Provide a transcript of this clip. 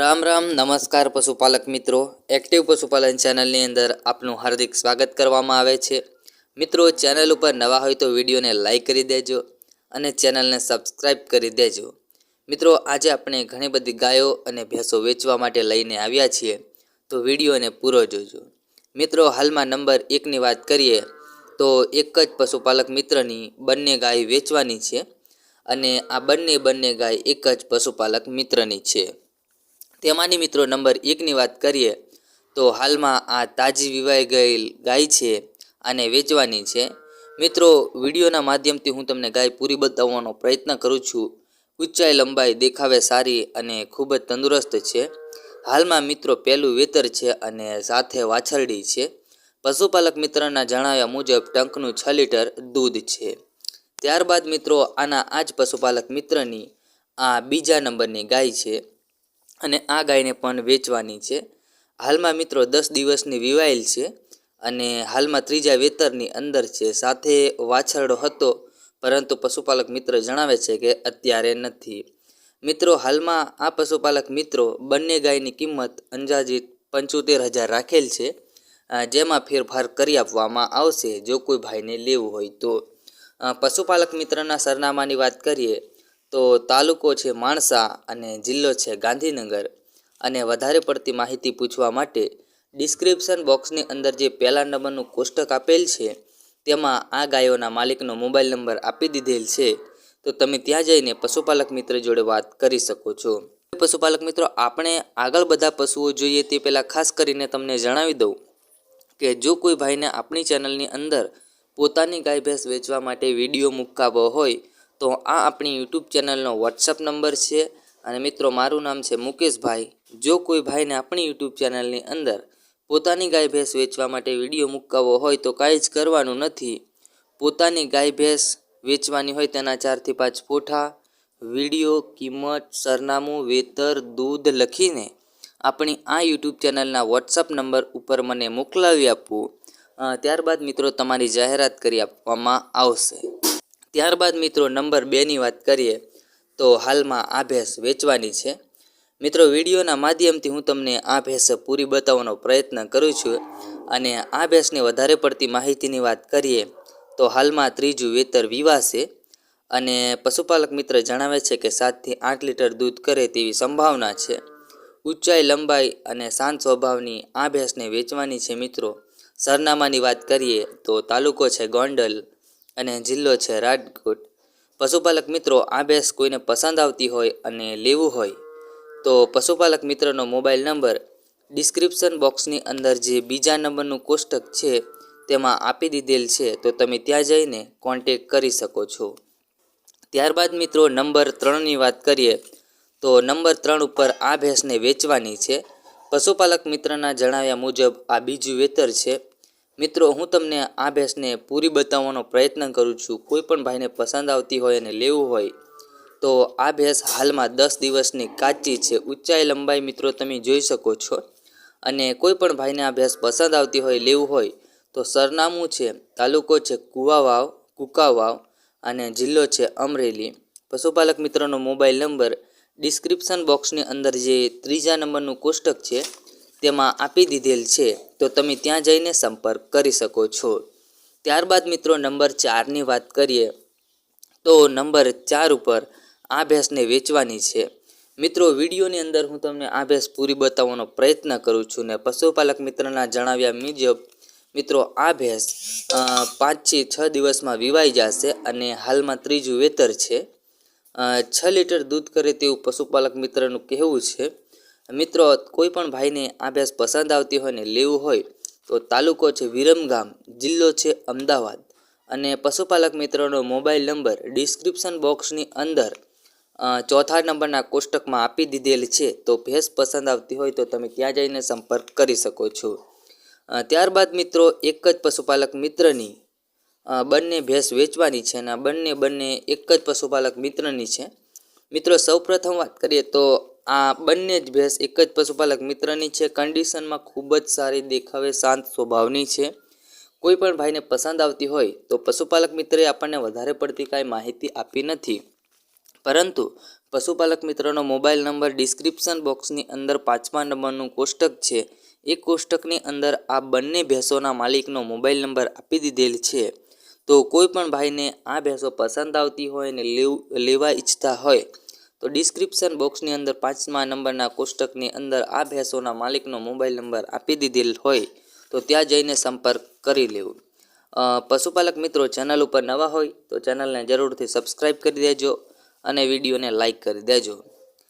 રામ રામ, નમસ્કાર પશુપાલક મિત્રો. એક્ટિવ પશુપાલન ચેનલની અંદર આપનું હાર્દિક સ્વાગત કરવામાં આવે છે. મિત્રો, ચેનલ ઉપર નવા હોય તો વિડીયોને લાઈક કરી દેજો અને ચેનલને સબસ્ક્રાઈબ કરી દેજો. મિત્રો, આજે આપણે ઘણી બધી ગાયો અને ભેંસો વેચવા માટે લઈને આવ્યા છીએ, તો વિડીયોને પૂરો જોજો. મિત્રો, હાલમાં નંબર એકની વાત કરીએ, તો એક જ પશુપાલક મિત્રની બંને ગાય વેચવાની છે અને આ બંને બંને ગાય એક જ પશુપાલક મિત્રની છે. તેમાંની મિત્રો નંબર એકની વાત કરીએ, તો હાલમાં આ તાજી વિવાઈ ગયેલ ગાય છે આને વેચવાની છે. મિત્રો, વિડીયોના માધ્યમથી હું તમને ગાય પૂરી બતાવવાનો પ્રયત્ન કરું છું. ઊંચાઈ, લંબાઈ, દેખાવે સારી અને ખૂબ જ તંદુરસ્ત છે. હાલમાં મિત્રો પહેલું વેતર છે અને સાથે વાછરડી છે. પશુપાલક મિત્રના જણાવ્યા મુજબ ટંકનું છ લીટર દૂધ છે. ત્યારબાદ મિત્રો, આના આ જ પશુપાલક મિત્રની આ બીજા નંબરની ગાય છે. અને આ ગાયને પણ વેચવાની છે. હાલમાં મિત્રો દસ દિવસની વિવાયેલ છે અને હાલમાં ત્રીજા વેતરની અંદર છે. સાથે વાછરડો હતો, પરંતુ પશુપાલક મિત્ર જણાવે છે કે અત્યારે નથી. મિત્રો, હાલમાં આ પશુપાલક મિત્રો બંને ગાયની કિંમત અંદાજિત પંચોતેર હજાર રાખેલ છે. જેમાં ફેરફાર કરી આપવામાં આવશે, જો કોઈ ભાઈને લેવું હોય તો. પશુપાલક મિત્રના સરનામાની વાત કરીએ તો તાલુકો છે માણસા અને જિલ્લો છે ગાંધીનગર. અને વધારે પડતી માહિતી પૂછવા માટે ડિસ્ક્રિપ્શન બોક્સની અંદર જે પહેલા નંબરનું કોષ્ટક આપેલ છે, તેમાં આ ગાયોના માલિકનો મોબાઈલ નંબર આપી દીધેલ છે. તો તમે ત્યાં જઈને પશુપાલક મિત્ર જોડે વાત કરી શકો છો. પશુપાલક મિત્રો, આપણે આગળ બધા પશુઓ જોઈએ તે પહેલાં ખાસ કરીને તમને જણાવી દઉં કે જો કોઈ ભાઈને આપણી ચેનલની અંદર પોતાની ગાય ભેંસ વેચવા માટે વીડિયો મૂકાવવો હોય તો આ આપણી યુટ્યુબ ચેનલનો વોટ્સઅપ નંબર છે અને મિત્રો, મારું નામ છે મુકેશભાઈ. જો કોઈ ભાઈને આપણી યુટ્યુબ ચેનલની અંદર પોતાની ગાય ભેંસ વેચવા માટે વીડિયો મૂકાવવો હોય તો કાંઈ જ કરવાનું નથી. પોતાની ગાય ભેંસ વેચવાની હોય તેના ચારથી પાંચ ફોટા, વીડિયો, કિંમત, સરનામું, વેતર, દૂધ લખીને આપણી આ યુટ્યુબ ચેનલના વોટ્સઅપ નંબર ઉપર મને મોકલાવી આપવું ત્યારબાદ મિત્રો, તમારી જાહેરાત કરી આપવામાં આવશે. ત્યારબાદ મિત્રો નંબર બેની વાત કરીએ, તો હાલમાં આ ભેંસ વેચવાની છે. મિત્રો, વિડીયોના માધ્યમથી હું તમને આ ભેંસ પૂરી બતાવવાનો પ્રયત્ન કરું છું અને આ ભેંસની વધારે પડતી માહિતીની વાત કરીએ, તો હાલમાં ત્રીજું વેતર વિવાશે અને પશુપાલક મિત્ર જણાવે છે કે સાતથી આઠ લીટર દૂધ કરે તેવી સંભાવના છે. ઊંચાઈ, લંબાઈ અને શાંત સ્વભાવની આ ભેંસને વેચવાની છે મિત્રો. સરનામાની વાત કરીએ, તો તાલુકો છે ગોંડલ. અને જિલ્લો છે રાજકોટ. પશુપાલક મિત્રો, આ ભેંસ કોઈને પસંદ આવતી હોય અને લેવું હોય, તો પશુપાલક મિત્રનો મોબાઈલ નંબર ડિસ્ક્રિપ્શન બોક્સની અંદર જે બીજા નંબરનું કોષ્ટક છે, તેમાં આપી દીધેલ છે, તો તમે ત્યાં જઈને કોન્ટેક કરી શકો છો. ત્યારબાદ મિત્રો, નંબર ત્રણની વાત કરીએ, તો નંબર ત્રણ ઉપર આ ભેંસને વેચવાની છે. પશુપાલક મિત્રના જણાવ્યા મુજબ આ બીજું વેતર છે. મિત્રો, હું તમને આ ભેંસને પૂરી બતાવવાનો પ્રયત્ન કરું છું. કોઈ પણ ભાઈને પસંદ આવતી હોય અને લેવું હોય, તો આ ભેંસ હાલમાં દસ દિવસની કાચી છે. ઊંચાઈ લંબાઈ મિત્રો, તમે જોઈ શકો છો. અને કોઈ પણ ભાઈને આ ભેંસ પસંદ આવતી હોય, લેવું હોય, તો સરનામું છે, તાલુકો છે કુવાવાવ, કુકાવાવ અને જિલ્લો છે અમરેલી. પશુપાલક મિત્રોનો મોબાઈલ નંબર ડિસ્ક્રિપ્શન બોક્સની અંદર જે ત્રીજા નંબરનું કોષ્ટક છે તેમાં આપી દીધેલ છે, તો તમે ત્યાં જઈને સંપર્ક કરી શકો છો. ત્યારબાદ મિત્રો નંબર ચારની વાત કરીએ, તો નંબર ચાર ઉપર આ ભેંસને વેચવાની છે. મિત્રો, વિડીયોની અંદર હું તમને આ ભેંસ પૂરી બતાવવાનો પ્રયત્ન કરું છું ને પશુપાલક મિત્રના જણાવ્યા મુજબ, મિત્રો આ ભેંસ પાંચથી છ દિવસમાં વિવાઈ જશે અને હાલમાં ત્રીજું વેતર છે. છ લીટર દૂધ કરે તેવું પશુપાલક મિત્રનું કહેવું છે. મિત્રો, કોઈ પણ ભાઈને આ ભેંસ પસંદ આવતી હોય ને લેવું હોય, તો તાલુકો છે વિરમગામ જિલ્લો છે અમદાવાદ. અને પશુપાલક મિત્રનો મોબાઈલ નંબર ડિસ્ક્રિપ્શન બોક્સની અંદર ચોથા નંબરના કોષ્ટકમાં આપી દીધેલ છે. તો ભેંસ પસંદ આવતી હોય તો તમે ત્યાં જઈને સંપર્ક કરી શકો છો. ત્યારબાદ મિત્રો, એક જ પશુપાલક મિત્રની બંને ભેંસ વેચવાની છે અને બંને બંને એક જ પશુપાલક મિત્રની છે. મિત્રો, સૌપ્રથમ વાત કરીએ તો આ બંને જ ભેંસ એક જ પશુપાલક મિત્રની છે. કન્ડિશનમાં ખૂબ જ સારી દેખાવે, શાંત સ્વભાવની છે. કોઈ પણ ભાઈને પસંદ આવતી હોય તો પશુપાલક મિત્રે આપણને વધારે પડતી કાંઈ માહિતી આપી નથી. પરંતુ પશુપાલક મિત્રનો મોબાઈલ નંબર ડિસ્ક્રિપ્શન બોક્સની અંદર પાંચમા નંબરનું કોષ્ટક છે. એ કોષ્ટકની અંદર આ બંને ભેંસોના માલિકનો મોબાઈલ નંબર આપી દીધેલ છે. તો કોઈ પણ ભાઈને આ ભેંસો પસંદ આવતી હોય ને લેવ- લેવા ઈચ્છતા હોય તો ડિસ્ક્રિપ્શન બોક્સની અંદર પાંચમા નંબરના કોષ્ટકની અંદર આ ભેંસોના માલિકનો મોબાઈલ નંબર આપી દીધેલ હોય તો ત્યાં જઈને સંપર્ક કરી લેવું. પશુપાલક મિત્રો ચેનલ ઉપર નવા હોય તો ચેનલને જરૂરથી સબસ્ક્રાઈબ કરી દેજો અને વિડીયોને લાઈક કરી દેજો.